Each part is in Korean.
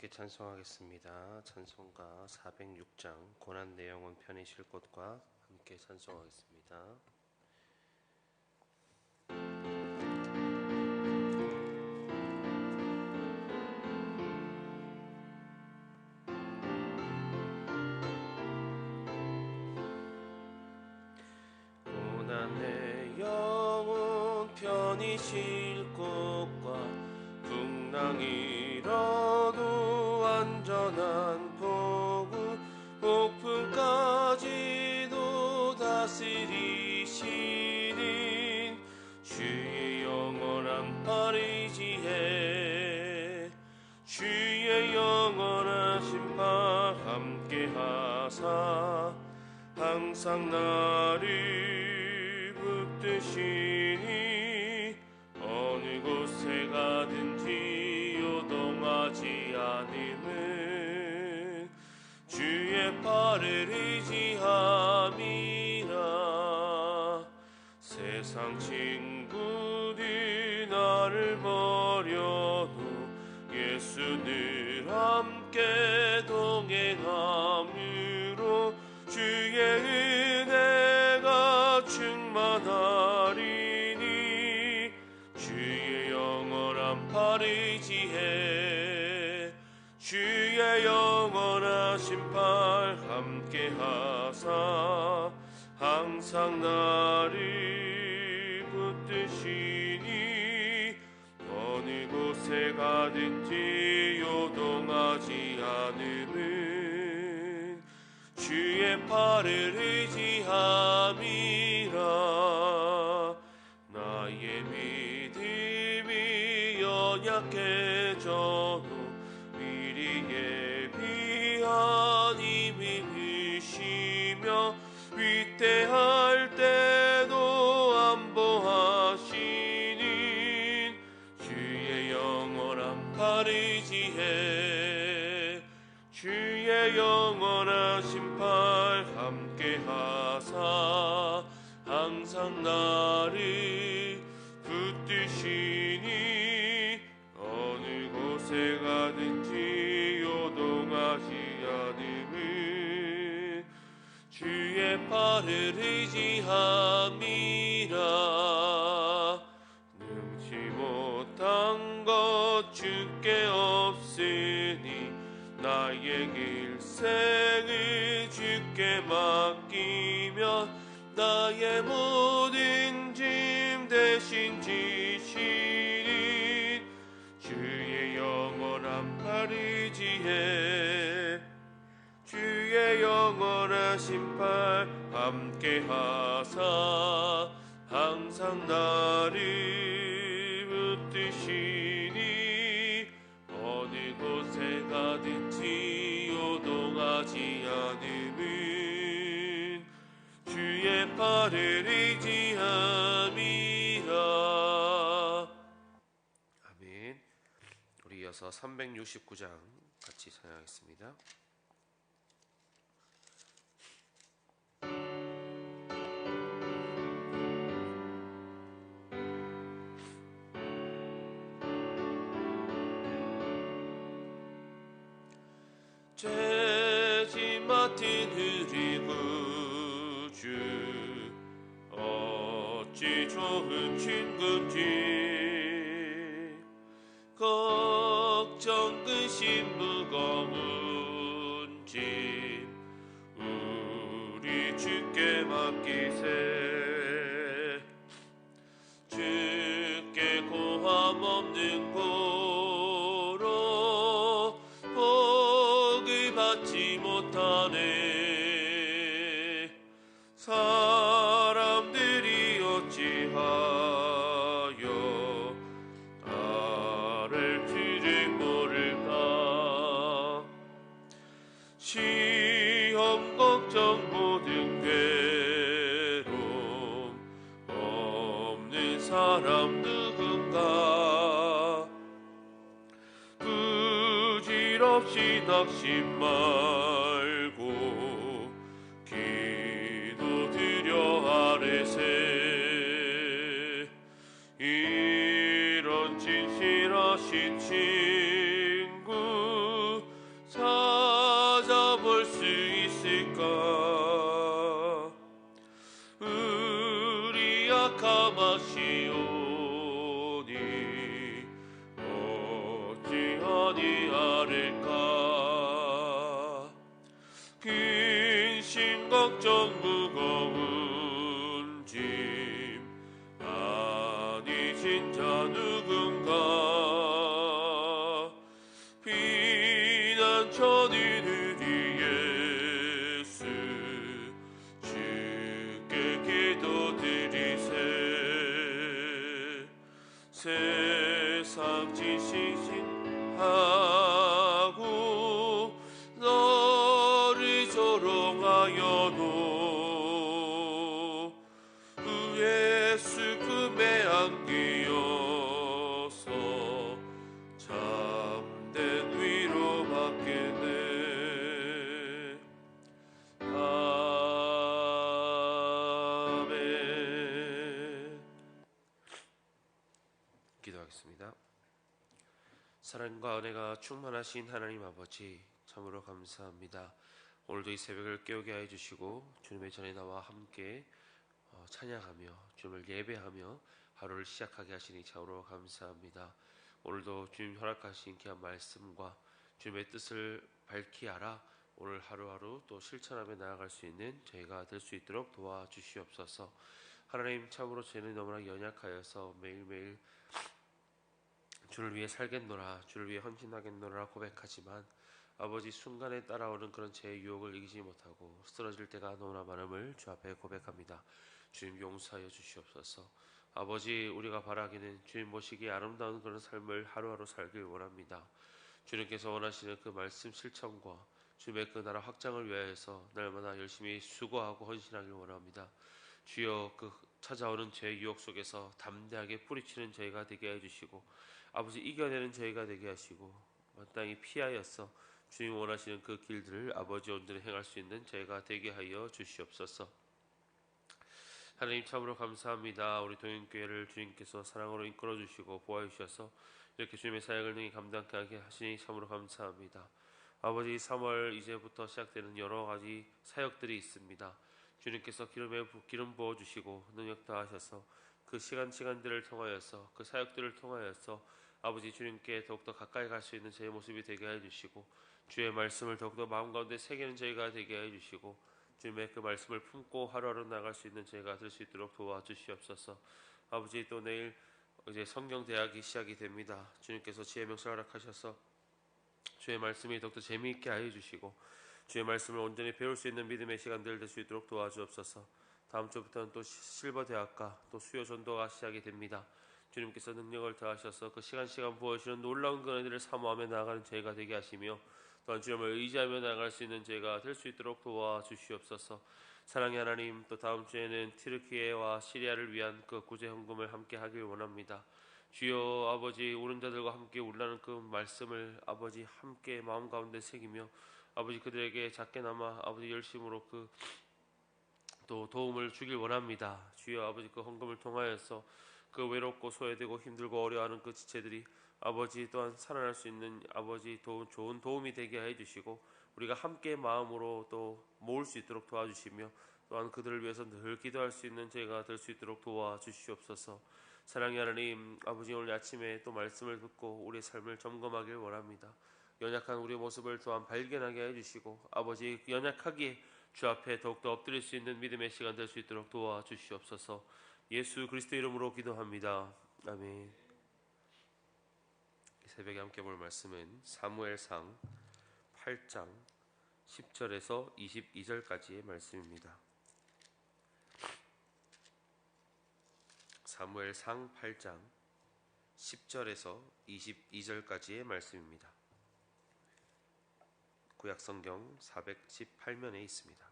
함께 찬송하겠습니다. 찬송가 406장 고난 내용은 편히쉴 곳과 함께 찬송하겠습니다. 항상 나를 붙드시니 어느 곳에 가든지 요동하지 않음은 주의 팔을 의지함이라. 세상 친구들 나를 버려도 예수 늘 함께 동행함으로 주의 하사 항상 나를 붙드시니 어느 곳에 가든지 요동하지 않음은 주의 팔을 의지함이라 나의 믿음이 연약해져도 미리 예비한 위대할 때도 안보하시는 주의 영원한 파리지에 주의 영원한 심판 함께 하사 항상 나를 붙드시니 어느 곳에 가 팔을 의지함이라. 능치 못한 것 주께 없으니 나의 길생을 주께 맡기며 나의 모든 짐 대신 지시는 주의 영원한 파리지에 주의 영원한 심판 함께 하사 항상 나를 붙드시니 어느 곳에 가든지 요동하지 않음은 주의 팔을 의지함이라. 아멘. 우리 이어서 369장 같이 찬양하겠습니다 친구인지 걱정 근심 무거운 짐 우리 주께 맡기세 걱정 모든 괴로움 없는 사람 누군가? 부질없이 낙심 말 아니하릴까? 근심 걱정 무 사랑과 은혜가 충만하신 하나님 아버지 참으로 감사합니다. 오늘도 이 새벽을 깨우게 해 주시고 주님의 전에 나와 함께 어, 찬양하며 주님을 예배하며 하루를 시작하게 하시니 참으로 감사합니다. 오늘도 주님 허락하신 귀한 말씀과 주님의 뜻을 밝히 알아 오늘 하루하루 또 실천하며 나아갈 수 있는 저희가 될 수 있도록 도와주시옵소서. 하나님 참으로 저는 너무나 연약하여서 매일매일 주를 위해 살겠노라 주를 위해 헌신하겠노라 고백하지만 아버지 순간에 따라오는 그런 제 유혹을 이기지 못하고 쓰러질 때가 너무나 많음을 주 앞에 고백합니다. 주님 용서하여 주시옵소서. 아버지 우리가 바라기는 주님 모시기 아름다운 그런 삶을 하루하루 살길 원합니다. 주님께서 원하시는 그 말씀 실천과 주님의 그 나라 확장을 위하여서 날마다 열심히 수고하고 헌신하길 원합니다. 주여 그 찾아오는 제 유혹 속에서 담대하게 뿌리치는 저희가 되게 해주시고 아버지 이겨내는 저희가 되게 하시고 마땅히 피하여서 주님 원하시는 그 길들을 아버지 온전히 행할 수 있는 저희가 되게 하여 주시옵소서. 하나님 참으로 감사합니다. 우리 동행교회를 주님께서 사랑으로 이끌어 주시고 보호해 주셔서 이렇게 주님의 사역을 능히 감당하게 하시니 참으로 감사합니다. 아버지 3월 이제부터 시작되는 여러 가지 사역들이 있습니다. 주님께서 기름에 부- 기름 부어 주시고 능력 다하셔서 그 시간 시간들을 통하여서 그 사역들을 통하여서 아버지 주님께 더욱더 가까이 갈 수 있는 제 모습이 되게 해 주시고 주의 말씀을 더욱더 마음 가운데 새기는 저희가 되게 해 주시고 주님의 그 말씀을 품고 하루하루 나갈 수 있는 저희가 될 수 있도록 도와주시옵소서. 아버지 또 내일 이제 성경 대학이 시작이 됩니다. 주님께서 지혜 명철 허락하셔서 주의 말씀이 더욱더 재미있게 하여 주시고 주의 말씀을 온전히 배울 수 있는 믿음의 시간들 될 수 있도록 도와주옵소서. 다음 주부터는 또 시- 실버 대학과 또 수요 전도가 시작이 됩니다. 주님께서 능력을 더하셔서 그 시간 시간 부어주시는 놀라운 그은혜를 사모하며 나아가는 저희가 되게 하시며 또한 주님을 의지하며 나아갈 수 있는 저희가 될 수 있도록 도와주시옵소서. 사랑의 하나님 또 다음 주에는 티르키예와 시리아를 위한 그 구제 헌금을 함께 하길 원합니다. 주여 아버지 오른 자들과 함께 울라는 그 말씀을 아버지 함께 마음 가운데 새기며 아버지 그들에게 작게나마 아버지 열심으로 그 또 도움을 주길 원합니다. 주여 아버지 그 헌금을 통하여서 그 외롭고 소외되고 힘들고 어려워하는 그 지체들이 아버지 또한 살아날 수 있는 아버지 도, 좋은 도움이 되게 해 주시고 우리가 함께 마음으로 또 모을 수 있도록 도와주시며 또한 그들을 위해서 늘 기도할 수 있는 제가 될 수 있도록 도와주시옵소서. 사랑의 하나님 아버지 오늘 아침에 또 말씀을 듣고 우리의 삶을 점검하길 원합니다. 연약한 우리의 모습을 또한 발견하게 해주시고 아버지 연약하기에 주 앞에 더욱더 엎드릴 수 있는 믿음의 시간 될 수 있도록 도와주시옵소서. 예수 그리스도 이름으로 기도합니다. 아멘. 이 새벽에 함께 볼 말씀은 사무엘상 8장 10절에서 22절까지의 말씀입니다. 사무엘상 8장 10절에서 22절까지의 말씀입니다. 구약 성경 418면에 있습니다.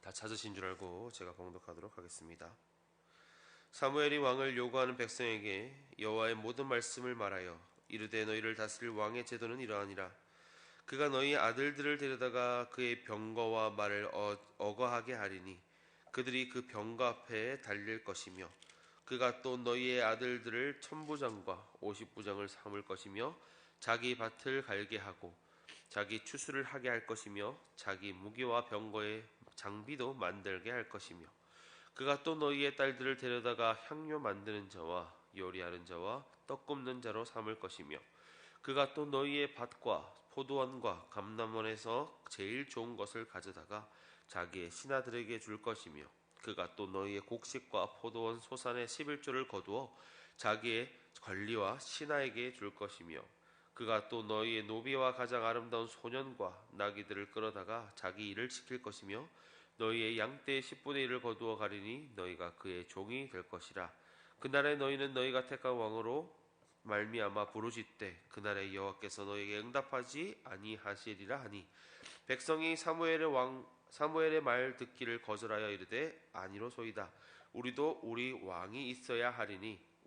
다 찾으신 줄 알고 제가 봉독하도록 하겠습니다. 사무엘이 왕을 요구하는 백성에게 여호와의 모든 말씀을 말하여 이르되 너희를 다스릴 왕의 제도는 이러하니라 그가 너희 아들들을 데려다가 그의 병거와 말을 어, 어거하게 하리니 그들이 그 병거 앞에 달릴 것이며 그가 또 너희의 아들들을 천부장과 오십부장을 삼을 것이며 자기 밭을 갈게 하고 자기 추수를 하게 할 것이며 자기 무기와 병거의 장비도 만들게 할 것이며 그가 또 너희의 딸들을 데려다가 향료 만드는 자와 요리하는 자와 떡 굽는 자로 삼을 것이며 그가 또 너희의 밭과 포도원과 감남원에서 제일 좋은 것을 가져다가 자기의 신하들에게 줄 것이며 그가 또 너희의 곡식과 포도원 소산의 11조를 거두어 자기의 관리와 신하에게 줄 것이며 그가 또 너희의 노비와 가장 아름다운 소년과 나귀들을 끌어다가 자기 일을 지킬 것이며 너희의 양떼의 10분의 1을 거두어 가리니 너희가 그의 종이 될 것이라. 그날에 너희는 너희가 택한 왕으로 말미암아 부르짖되 그날에 여호와께서 너희에게 응답하지 아니하시리라 하니 백성이 사무엘의 왕 사무엘의 말 듣기를 거절하여 이르되 아니로소이다. 우리도 우리 왕이 있어야 하리니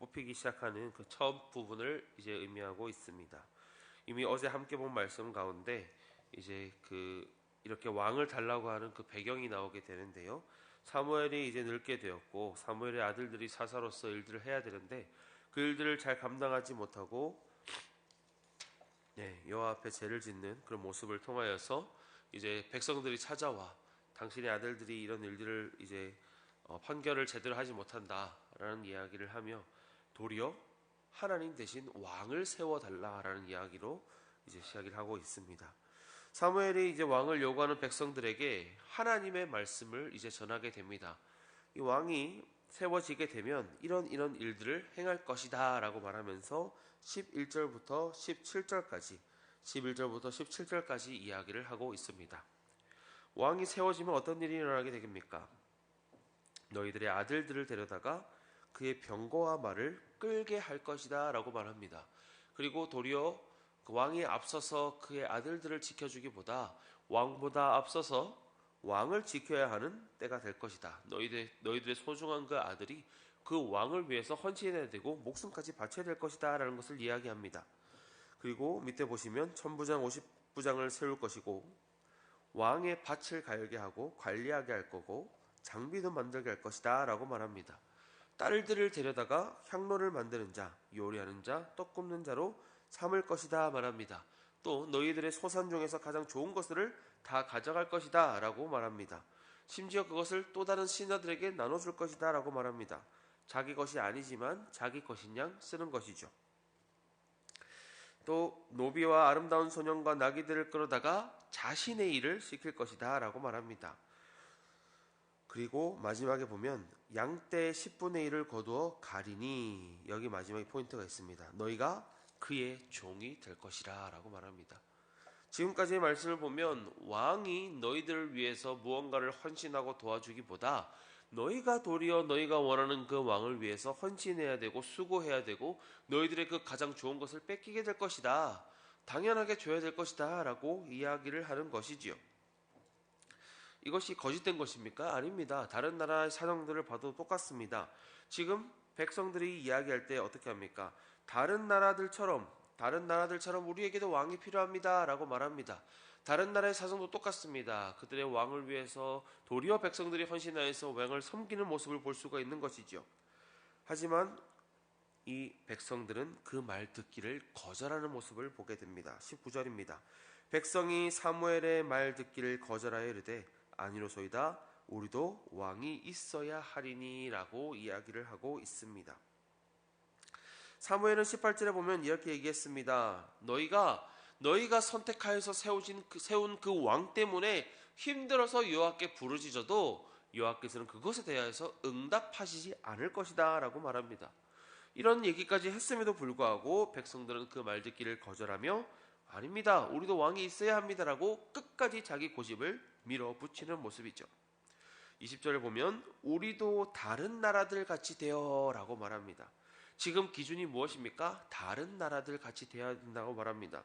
뽑히기 시작하는 그 처음 부분을 이제 의미하고 있습니다. 이미 어제 함께 본 말씀 가운데 이제 그 이렇게 왕을 달라고 하는 그 배경이 나오게 되는데요. 사무엘이 이제 늙게 되었고 사무엘의 아들들이 사사로서 일들을 해야 되는데 그 일들을 잘 감당하지 못하고 네, 여호와 앞에 죄를 짓는 그런 모습을 통하여서 이제 백성들이 찾아와 당신의 아들들이 이런 일들을 이제 어, 판결을 제대로 하지 못한다라는 이야기를 하며 도리어 하나님 대신 왕을 세워 달라라는 이야기로 이제 시작을 하고 있습니다. 사무엘이 이제 왕을 요구하는 백성들에게 하나님의 말씀을 이제 전하게 됩니다. 이 왕이 세워지게 되면 이런 이런 일들을 행할 것이다 라고 말하면서 11절부터 17절까지 11절부터 17절까지 이야기를 하고 있습니다. 왕이 세워지면 어떤 일이 일어나게 되겠습니까? 너희들의 아들들을 데려다가 그의 병거와 말을 끌게 할 것이다 라고 말합니다. 그리고 도리어 그 왕이 앞서서 그의 아들들을 지켜주기보다 왕보다 앞서서 왕을 지켜야 하는 때가 될 것이다. 너희들 너희들의 소중한 그 아들이 그 왕을 위해서 헌신해야 되고 목숨까지 바쳐야 될 것이다 라는 것을 이야기합니다. 그리고 밑에 보시면 천부장 50부장을 세울 것이고 왕의 밭을 갈게 하고 관리하게 할 거고 장비도 만들게 할 것이다 라고 말합니다. 딸들을 데려다가 향로를 만드는 자, 요리하는 자, 떡 굽는 자로 삼을 것이다 말합니다. 또 너희들의 소산 중에서 가장 좋은 것을 다 가져갈 것이다 라고 말합니다. 심지어 그것을 또 다른 신하들에게 나눠줄 것이다 라고 말합니다. 자기 것이 아니지만 자기 것인 양 쓰는 것이죠. 또 노비와 아름다운 소년과 나귀들을 끌어다가 자신의 일을 시킬 것이다 라고 말합니다. 그리고 마지막에 보면 양떼 10분의 1을 거두어 가리니 여기 마지막에 포인트가 있습니다. 너희가 그의 종이 될 것이라 라고 말합니다. 지금까지의 말씀을 보면 왕이 너희들을 위해서 무언가를 헌신하고 도와주기보다 너희가 도리어 너희가 원하는 그 왕을 위해서 헌신해야 되고 수고해야 되고 너희들의 그 가장 좋은 것을 뺏기게 될 것이다. 당연하게 줘야 될 것이다. 라고 이야기를 하는 것이지요. 이것이 거짓된 것입니까? 아닙니다. 다른 나라의 사정들을 봐도 똑같습니다. 지금 백성들이 이야기할 때 어떻게 합니까? 다른 나라들처럼 다른 나라들처럼 우리에게도 왕이 필요합니다라고 말합니다. 다른 나라의 사정도 똑같습니다. 그들의 왕을 위해서 도리어 백성들이 헌신하여서 왕을 섬기는 모습을 볼 수가 있는 것이죠. 하지만 이 백성들은 그 말 듣기를 거절하는 모습을 보게 됩니다. 19절입니다. 백성이 사무엘의 말 듣기를 거절하여 이르되 아니로소이다 우리도 왕이 있어야 하리니라고 이야기를 하고 있습니다. 사무엘은 18절에 보면 이렇게 얘기했습니다. 너희가 너희가 선택하여서 세우신 그, 세운 그 왕 때문에 힘들어서 여호와께 부르짖어도 여호와께서는 그것에 대하여서 응답하시지 않을 것이다라고 말합니다. 이런 얘기까지 했음에도 불구하고 백성들은 그 말 듣기를 거절하며 아닙니다. 우리도 왕이 있어야 합니다라고 끝까지 자기 고집을 밀어붙이는 모습이죠. 20절을 보면 우리도 다른 나라들 같이 되어라고 말합니다. 지금 기준이 무엇입니까? 다른 나라들 같이 돼야 된다고 말합니다.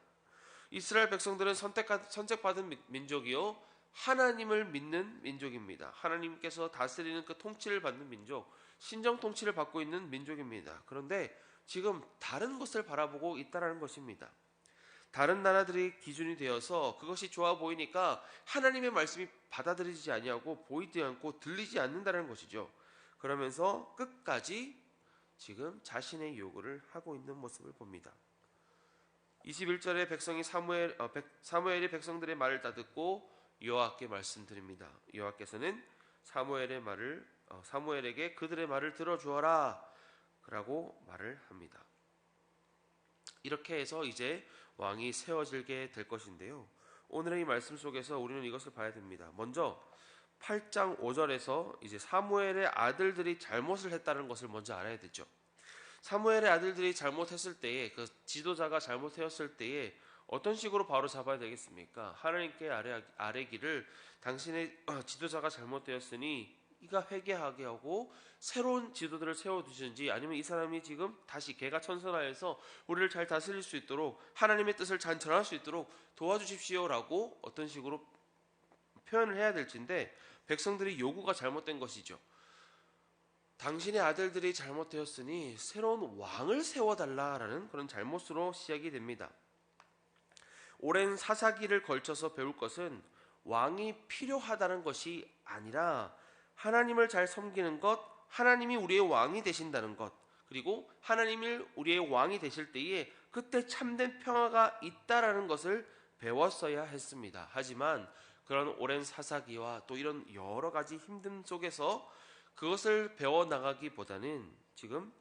이스라엘 백성들은 선택, 선택받은 민족이요. 하나님을 믿는 민족입니다. 하나님께서 다스리는 그 통치를 받는 민족, 신정 통치를 받고 있는 민족입니다. 그런데 지금 다른 것을 바라보고 있다라는 것입니다. 다른 나라들이 기준이 되어서 그것이 좋아 보이니까 하나님의 말씀이 받아들이지 아니하고 보이지 않고 들리지 않는다는 것이죠. 그러면서 끝까지 지금 자신의 요구를 하고 있는 모습을 봅니다. 21절에 백성이 사무엘 어, 백, 사무엘이 백성들의 말을 다 듣고 여호와께 말씀드립니다. 여호와께서는 사무엘의 말을 어, 사무엘에게 그들의 말을 들어 주어라 라고 말을 합니다. 이렇게 해서 이제 왕이 세워지게 될 것인데요. 오늘의 이 말씀 속에서 우리는 이것을 봐야 됩니다. 먼저 8장 5절에서 이제 사무엘의 아들들이 잘못을 했다는 것을 먼저 알아야 되죠. 사무엘의 아들들이 잘못했을 때에 그 지도자가 잘못했을 때에 어떤 식으로 바로 잡아야 되겠습니까? 하나님께 아뢰, 아뢰기를 당신의 어, 지도자가 잘못되었으니 이가 회개하게 하고 새로운 지도들을 세워 두시는지 아니면 이 사람이 지금 다시 개가 천선하여서 우리를 잘 다스릴 수 있도록 하나님의 뜻을 잘 전할 수 있도록 도와주십시오라고 어떤 식으로 표현을 해야 될지인데 백성들이 요구가 잘못된 것이죠. 당신의 아들들이 잘못되었으니 새로운 왕을 세워달라라는 그런 잘못으로 시작이 됩니다. 오랜 사사기를 걸쳐서 배울 것은 왕이 필요하다는 것이 아니라 하나님을 잘 섬기는 것, 하나님이 우리의 왕이 되신다는 것, 그리고 하나님이 우리의 왕이 되실 때에 그때 참된 평화가 있다라는 것을 배웠어야 했습니다. 하지만 그런 오랜 사사기와 또 이런 여러 가지 힘듦 속에서 그것을 배워 나가기보다는 지금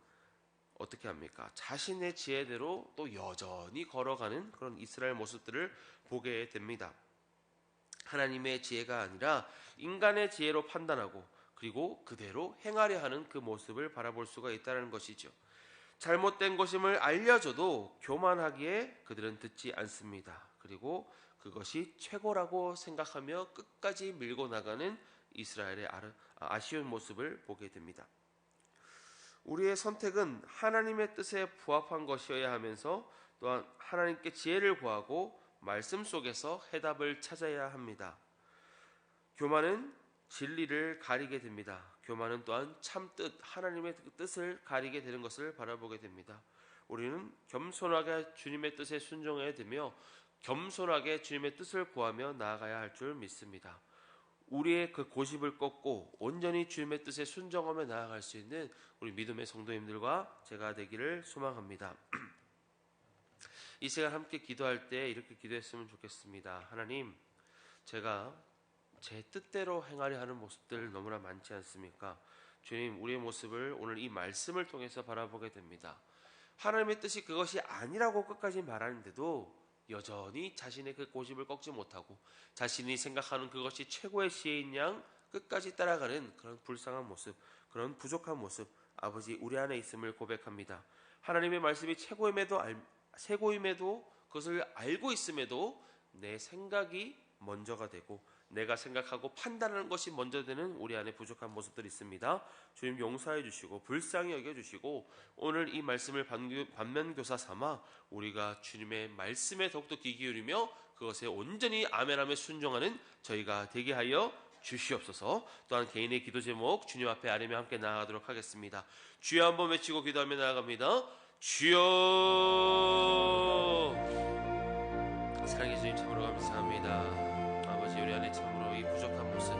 어떻게 합니까? 자신의 지혜대로 또 여전히 걸어가는 그런 이스라엘 모습들을 보게 됩니다. 하나님의 지혜가 아니라 인간의 지혜로 판단하고 그리고 그대로 행하려 하는 그 모습을 바라볼 수가 있다는 것이죠. 잘못된 것임을 알려줘도 교만하기에 그들은 듣지 않습니다. 그리고 그것이 최고라고 생각하며 끝까지 밀고 나가는 이스라엘의 아쉬운 모습을 보게 됩니다. 우리의 선택은 하나님의 뜻에 부합한 것이어야 하면서 또한 하나님께 지혜를 구하고 말씀 속에서 해답을 찾아야 합니다. 교만은 진리를 가리게 됩니다. 교만은 또한 참뜻 하나님의 뜻을 가리게 되는 것을 바라보게 됩니다. 우리는 겸손하게 주님의 뜻에 순종해야 되며 겸손하게 주님의 뜻을 구하며 나아가야 할 줄 믿습니다. 우리의 그 고집을 꺾고 온전히 주님의 뜻에 순종하며 나아갈 수 있는 우리 믿음의 성도님들과 제가 되기를 소망합니다. 이 시간 함께 기도할 때 이렇게 기도했으면 좋겠습니다. 하나님, 제가 제 뜻대로 행하려 하는 모습들 너무나 많지 않습니까? 주님, 우리의 모습을 오늘 이 말씀을 통해서 바라보게 됩니다. 하나님의 뜻이 그것이 아니라고 끝까지 말하는데도 여전히 자신의 그 고집을 꺾지 못하고 자신이 생각하는 그것이 최고의 시인 양 끝까지 따라가는 그런 불쌍한 모습, 그런 부족한 모습, 아버지 우리 안에 있음을 고백합니다. 하나님의 말씀이 최고임에도 알, 최고임에도 그것을 알고 있음에도 내 생각이 먼저가 되고 내가 생각하고 판단하는 것이 먼저 되는 우리 안에 부족한 모습들이 있습니다. 주님 용서해 주시고 불쌍히 여겨 주시고 오늘 이 말씀을 반면교사 삼아 우리가 주님의 말씀에 더욱더 귀 기울이며 그것에 온전히 아멘함에 순종하는 저희가 되게 하여 주시옵소서. 또한 개인의 기도 제목 주님 앞에 아뢰며 함께 나아가도록 하겠습니다. 주여 한번 외치고 기도하며 나아갑니다. 주여 사랑해 주님 참으로 감사합니다. 우리 안에 참으로 이 부족한 모습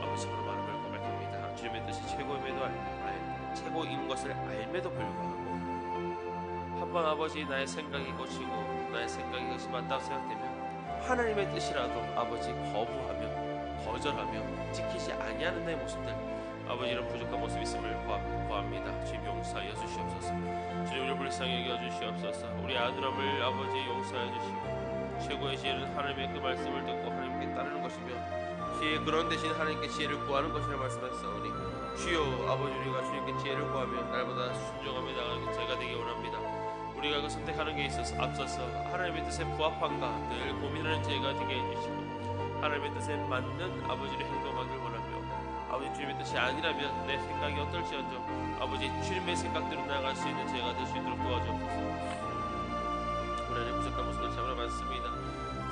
아버지 참으로 걸 고백합니다. 주님의 뜻이 최고임에도 알, 알, 최고인 것을 알매도 불구하고 한 번 아버지 나의 생각이 고치고 나의 생각이 것이 맞다고 생각되면 하나님의 뜻이라도 아버지 거부하며 거절하며 지키지 아니하는 내 모습들 아버지 이런 부족한 모습 있음을 구합니다. 주님 용서하여 주시옵소서. 주님 우리 불쌍히 여겨 주시옵소서. 우리 아들함을 아버지 용서하여 주시고 최고의 지혜는 하나님의 그 말씀을 듣고 하나님께 따르는 것이며 지혜 그런 대신 하나님께 지혜를 구하는 것이라 말씀하셨사오니 주여 아버지 우리가 주님께 지혜를 구하며 날보다 순종하며 나가는 제가 되기 원합니다. 우리가 그 선택하는 게 있어서 앞서서 하나님의 뜻에 부합한가 늘 고민하는 제가 되게 해주시고 하나님의 뜻에 맞는 아버지를 행동하길 원하며 아버지 주님의 뜻이 아니라면 내 생각이 어떨지언정 아버지 주님의 생각대로 나아갈 수 있는 제가 될 수 있도록 도와주옵소서. 안에 부족한 모습을 참으로 많습니다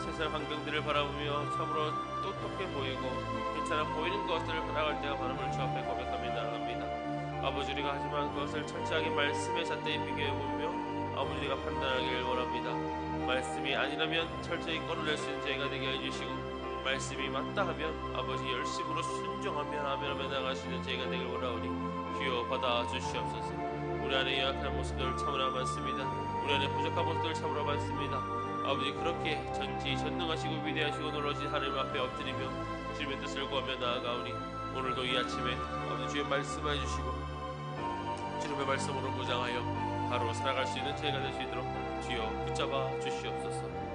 세상 환경들을 바라보며 참으로 똑똑해 보이고 괜찮아 보이는 것들을 나아갈 때가 많음을 주 앞에 고백하며 나아갑니다. 아버지 우리가 하지만 그것을 철저하게 말씀에 잣대에 비교해 보며 아버지 우리가 판단하기를 원합니다. 말씀이 아니라면 철저히 꺼내낼 수 있는 저희가 되게 해주시고 말씀이 맞다 하면 아버지 열심으로 순종하며 하며 나가시는 저희가 되길 원하오니 주여 받아 주시옵소서. 우리 안에 연약한 모습들 참으로 많습니다. 우리 안에 부족한 모습들 참으로 많습니다. 아버지 그렇게 전지 전능하시고 위대하시고 놀라신 하나님 앞에 엎드리며 주님의 뜻을 구하며 나아가오니 오늘도 이 아침에 아버지 주의 말씀해 주시고 주님의 말씀으로 무장하여 바로 살아갈 수 있는 저희가 될 수 있도록 주여 붙잡아 주시옵소서